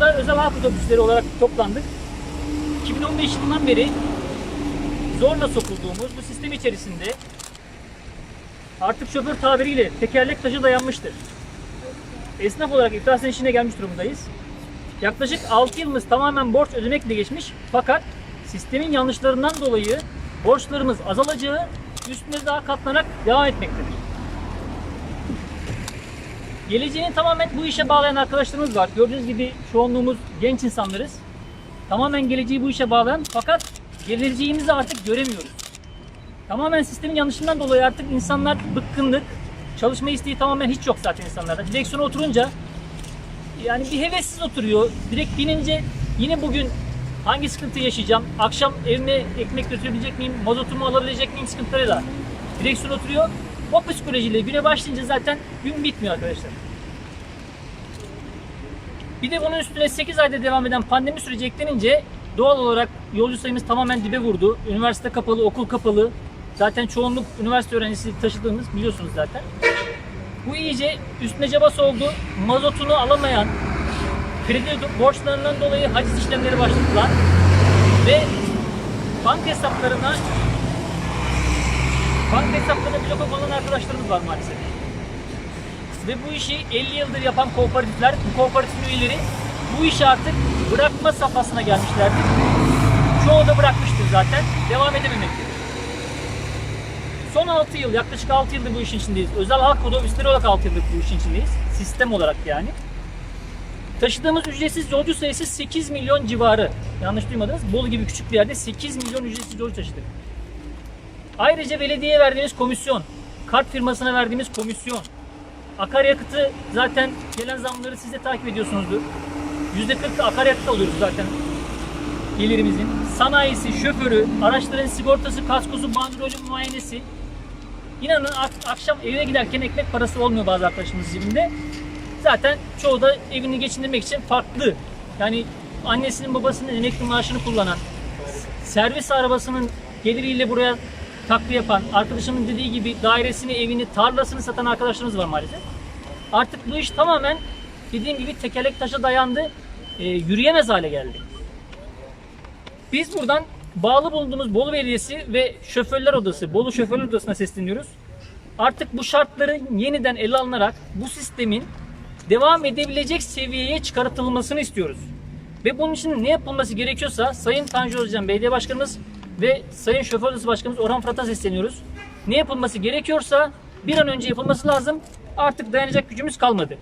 burada özel halk otobüsleri olarak toplandık. 2015 yılından beri zorla sokulduğumuz bu sistem içerisinde artık şoför tabiriyle tekerlek taşı dayanmıştır. Esnaf olarak iflasın içine gelmiş durumdayız. Yaklaşık 6 yılımız tamamen borç ödemekle geçmiş fakat sistemin yanlışlarından dolayı borçlarımız azalacağı üstüne daha katlanarak devam etmektedir. Geleceğini tamamen bu işe bağlayan arkadaşlarımız var. Gördüğünüz gibi çoğunluğumuz genç insanlarız. Tamamen geleceği bu işe bağlayan fakat geleceğimizi artık göremiyoruz. Tamamen sistemin yanlışından dolayı artık insanlar bıkkınlık, çalışma isteği tamamen hiç yok zaten insanlarda. Direksiyona oturunca yani bir hevessiz oturuyor. Direkt binince yine bugün hangi sıkıntı yaşayacağım? Akşam evime ekmek götürebilecek miyim? Mazotumu alabilecek miyim sıkıntılarıyla direksiyon oturuyor. O psikolojiyle güne başlayınca zaten gün bitmiyor arkadaşlar. Bir de bunun üstüne 8 ayda devam eden pandemi süreci eklenince doğal olarak yolcu sayımız tamamen dibe vurdu. Üniversite kapalı, okul kapalı. Zaten çoğunluk üniversite öğrencisi taşıdığımız biliyorsunuz zaten. Bu iyice üstüne cabas oldu. Mazotunu alamayan, kredi borçlarından dolayı haciz işlemleri başladılar. Ve banka hesaplarına banka hesaplarına blok olan arkadaşlarımız var maalesef. Ve bu işi 50 yıldır yapan kooperatifler, bu kooperatifin üyeleri bu işi artık bırakma safhasına gelmişlerdir. Çoğu da bırakmıştır zaten. Devam edememektedir. Son 6 yıl, yaklaşık 6 yıldır bu işin içindeyiz. Özel halk otobüsleri olarak 6 yıldır bu işin içindeyiz. Sistem olarak yani. Taşıdığımız ücretsiz yolcu sayısı 8 milyon civarı. Yanlış duymadınız. Bolu gibi küçük bir yerde 8 milyon ücretsiz yolcu taşıdık. Ayrıca belediyeye verdiğimiz komisyon, kart firmasına verdiğimiz komisyon, akaryakıtı zaten gelen zamları siz de takip ediyorsunuzdur. %40 akaryakıt alıyoruz zaten gelirimizin. Sanayisi, şoförü, araçların sigortası, kaskosu, bandrolü, muayenesi. İnanın ak- akşam eve giderken ekmek parası olmuyor bazı arkadaşımız cebinde. Zaten çoğu da evini geçindirmek için farklı. Yani annesinin babasının emekli maaşını kullanan, servis arabasının geliriyle buraya takviye yapan, arkadaşımın dediği gibi dairesini, evini, tarlasını satan arkadaşlarımız var maalesef. Artık bu iş tamamen dediğim gibi tekerlek taşa dayandı, e, yürüyemez hale geldi. Biz buradan bağlı bulunduğumuz Bolu Belediyesi ve Şoförler Odası, Bolu Şoförler Odası'na sesleniyoruz. Artık bu şartların yeniden ele alınarak bu sistemin devam edebilecek seviyeye çıkartılmasını istiyoruz. Ve bunun için ne yapılması gerekiyorsa Sayın Tanju Özcan Belediye Başkanımız ve Sayın Şoför Odası Başkanımız Orhan Fırat'a sesleniyoruz. Ne yapılması gerekiyorsa bir an önce yapılması lazım. Artık dayanacak gücümüz kalmadı.